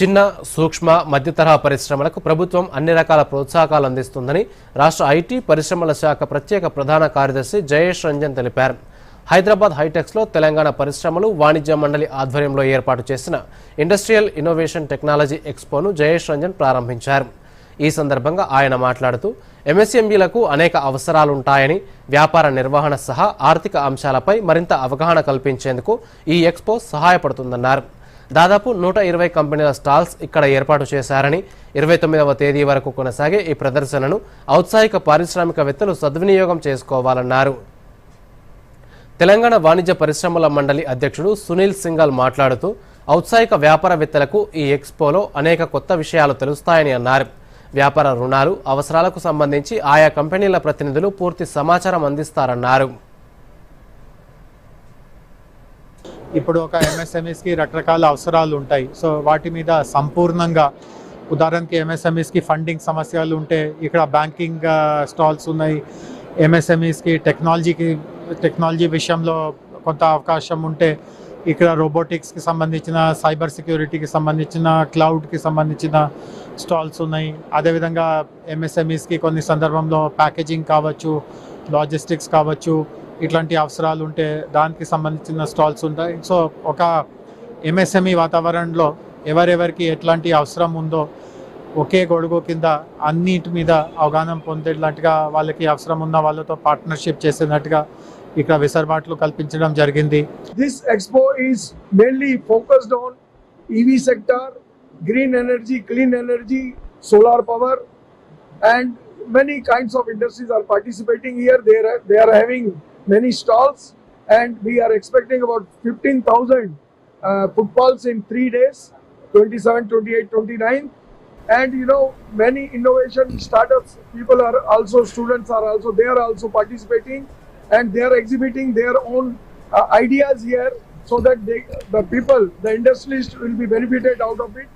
చిన్న సూక్ష్మ మధ్యతరహా పరిశ్రమలకు ప్రభుత్వం అన్ని రకాల ప్రోత్సాహకాలు అందిస్తుందని రాష్ట్ర ఐటీ పరిశ్రమల శాఖ ప్రత్యేక ప్రధాన కార్యదర్శి జయేష్ రంజన్ తెలిపారు. హైదరాబాద్ హైటెక్స్లో తెలంగాణ పరిశ్రమలు వాణిజ్య మండలి ఆధ్వర్యంలో ఏర్పాటు చేసిన ఇండస్ట్రియల్ ఇన్నోవేషన్ టెక్నాలజీ ఎక్స్పోను జయేష్ రంజన్ ప్రారంభించారు. ఈ సందర్భంగా ఆయన మాట్లాడుతూ ఎంఎస్ఎంఈలకు అనేక అవసరాలుంటాయని వ్యాపార నిర్వహణ సహా ఆర్థిక అంశాలపై మరింత అవగాహన కల్పించేందుకు ఈ ఎక్స్పో సహాయపడుతుందన్నారు. దాదాపు నూట ఇరవై కంపెనీల స్టాల్స్ ఇక్కడ ఏర్పాటు చేశారని ఇరవై తొమ్మిదవ తేదీ వరకు కొనసాగే ఈ ప్రదర్శనను ఔత్సాహిక పారిశ్రామికవేత్తలు సద్వినియోగం చేసుకోవాలన్నారు. తెలంగాణ వాణిజ్య పరిశ్రమల మండలి అధ్యక్షుడు సునీల్ సింగల్ మాట్లాడుతూ ఔత్సాహిక వ్యాపారవేత్తలకు ఈ ఎక్స్పోలో అనేక కొత్త విషయాలు తెలుస్తాయని అన్నారు. వ్యాపార రుణాలు అవసరాలకు సంబంధించి ఆయా కంపెనీల ప్రతినిధులు పూర్తి సమాచారం అందిస్తారన్నారు. ఇప్పుడు ఒక ఎంఎస్ఎంఈస్కి రకరకాల అవసరాలు ఉంటాయి. సో వాటి మీద సంపూర్ణంగా ఉదాహరణకి ఎంఎస్ఎంఈస్కి ఫండింగ్ సమస్యలు ఉంటే ఇక్కడ బ్యాంకింగ్ స్టాల్స్ uh, ఉన్నాయి. ఎంఎస్ఎంఈస్కి టెక్నాలజీకి టెక్నాలజీ విషయంలో కొంత అవకాశం ఉంటే ఇక్కడ రోబోటిక్స్కి సంబంధించిన సైబర్ సెక్యూరిటీకి సంబంధించిన క్లౌడ్కి సంబంధించిన స్టాల్స్ ఉన్నాయి. అదేవిధంగా ఎంఎస్ఎంఈస్కి కొన్ని సందర్భంలో ప్యాకేజింగ్ కావచ్చు లాజిస్టిక్స్ కావచ్చు ఇట్లాంటి అవసరాలు ఉంటే దానికి సంబంధించిన స్టాల్స్ ఉంటాయి. సో ఒక ఎంఎస్ఎంఈ వాతావరణంలో ఎవరెవరికి ఎట్లాంటి అవసరం ఉందో ఒకే గొడుగు కింద అన్నిటి మీద అవగాహన పొందేటట్టుగా వాళ్ళకి అవసరం ఉన్న వాళ్ళతో పార్ట్నర్షిప్ చేసినట్టుగా ఇక్కడ విసర్బాట్లు కల్పించడం జరిగింది. This expo is mainly focused on EV sector green energy clean energy solar power and many kinds of industries are participating year they they are having many stalls, and we are expecting about 15,000 uh, footfalls in three days 27, 28, 29. And you know, many innovation startups, people are also, students are also, they are also participating and they are exhibiting their own uh, ideas here so that they, the people, the industrialists will be benefited out of it.